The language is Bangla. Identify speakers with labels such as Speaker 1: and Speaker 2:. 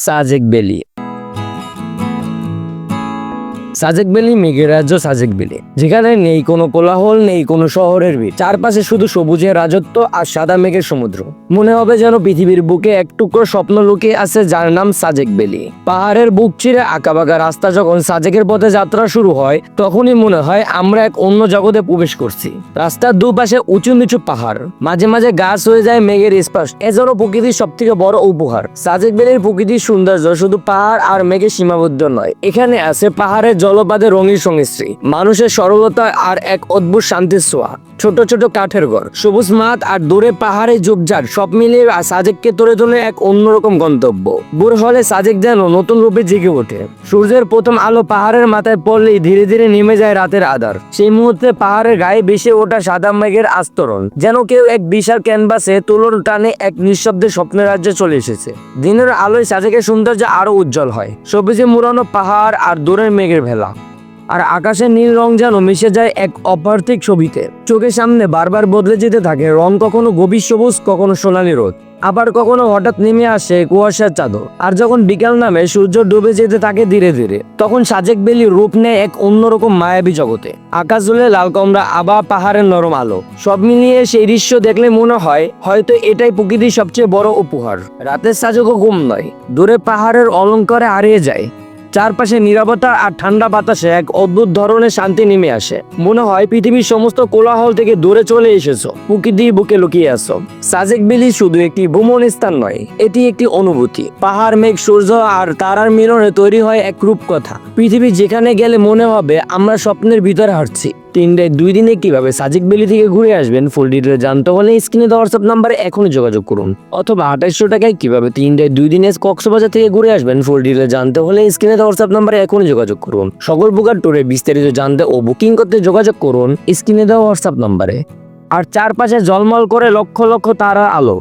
Speaker 1: সাজেক বেলি সাজেক বেলি, মেঘের রাজ্য সাজেক বেলি। যেখানে নেই কোনো কোলাহল, নেই কোনো শহরের ভিড়। চারপাশে শুধু সবুজের রাজত্ব আর সাদা মেঘের সমুদ্র। মনে হবে যেন পৃথিবীর বুকে এক টুকরো স্বপ্ন লুকিয়ে আছে যার নাম সাজেক বেলি। পাহাড়ের বুক চিরে আঁকাবাঁকা রাস্তা যখন সাজেকের পথে যাত্রা শুরু হয়, তখনই মনে হয় আমরা এক অন্য জগতে প্রবেশ করছি। রাস্তার দুপাশে উঁচু নিচু পাহাড়। মাঝে মাঝে গাছ হয়ে যায় মেঘের স্পর্শ। এজন্য প্রকৃতির সব থেকে বড় উপহার। সাজেক বেলির প্রকৃতির সৌন্দর্য শুধু পাহাড় আর মেঘে সীমাবদ্ধ নয়। এখানে আছে পাহাড়ের জলপাতে রঙিন সংস্ত্রী মানুষের সরলতা আর এক অদ্ভুত শান্তির ছোঁয়া। ছোট ছোট কাঠের ঘর। সবুজ মাঠ আর দূরে পাহাড়ে ঝোপঝাড়, সব মিলিয়ে সাজেককে তোলে তোলে এক অন্যরকম গন্তব্য। ভোর হলে সাজেক যেন নতুন রূপে জেগে ওঠে। সূর্যের প্রথম আলো পাহাড়ের মাথায় পড়লেই ধীরে ধীরে নেমে যায় রাতের আধার। সেই মুহূর্তে পাহাড়ের গায়ে ভেসে ওঠা সাদা মেঘের আস্তরণ, যেন কেউ এক বিশাল ক্যানভাসে তুলোর টানে এক নিঃশব্দে স্বপ্নের রাজ্যে চলে এসেছে। দিনের আলোয় সাজেকের সৌন্দর্য আরও উজ্জ্বল হয়। সবুজে মুড়ানো পাহাড় আর দূরের মেঘের ভেলা। আর আকাশের নীল রং যেন মিশে যায় এক অপার্থিক ছবিতে। চোখের সামনে বারবার বদলে যেতে থাকে, রং কখনো গভীর সবুজ, কখনো সোনালি রোদ। আবার কখনো হঠাৎ নেমে আসে কুয়াশার চাদর। আর যখন বিকাল নামে, সূর্য ডুবে যেতে থাকে ধীরে ধীরে, তখন সাজেক বেলি রূপ নেয় এক অন্যরকম মায়াবী জগতে। আকাশ জুড়ে লাল কমরা আবার পাহাড়ের নরম আলো। সব মিলিয়ে সেই দৃশ্য দেখলে মনে হয়, হয়তো এটাই প্রকৃতির সবচেয়ে বড় উপহার। রাতের সাজকও ঘুম নয়, দূরে পাহাড়ের অলঙ্কারে হারিয়ে যায়। চারপাশে নিরাপত্তা আর ঠান্ডা বাতাসে এক অদ্ভুত ধরনের শান্তি নেমে আসে। মনে হয় পৃথিবীর সমস্ত কোলাহল থেকে দূরে চলে এসেছ। প্রকৃতির বুকে লুকিয়ে আসো সাজেক বিলি শুধু একটি ভ্রমণ স্থান নয়, এটি একটি অনুভূতি। পাহাড়, মেঘ, সূর্য আর তারার মিলনে তৈরি হয় এক রূপকথা। পৃথিবী যেখানে গেলে মনে হবে, আমরা স্বপ্নের ভিতরে হাঁটছি। তিনটায় দুই দিনে কীভাবে সাজিক বেলি থেকে ঘুরে আসবেন? ফুল ডিটেল জানতে হলে স্ক্রিনে দেওয়া হোয়াটসঅ্যাপ নাম্বারে এখনই যোগাযোগ করুন। অথবা আঠাইশশো টাকায় কীভাবে তিনটায় দুই দিনে কক্সবাজার থেকে ঘুরে আসবেন? ফুল ডিটেল জানতে হলে স্ক্রিনে দেওয়া হোয়াটসঅ্যাপ নাম্বারে এখনই যোগাযোগ করুন। সকল প্রকার ট্যুরে বিস্তারিত জানতে ও বুকিং করতে যোগাযোগ করুন। স্ক্রিনে দেওয়া হোয়াটসঅ্যাপ নাম্বারে আর চারপাশে জলমল করে লক্ষ লক্ষ তারা আলো।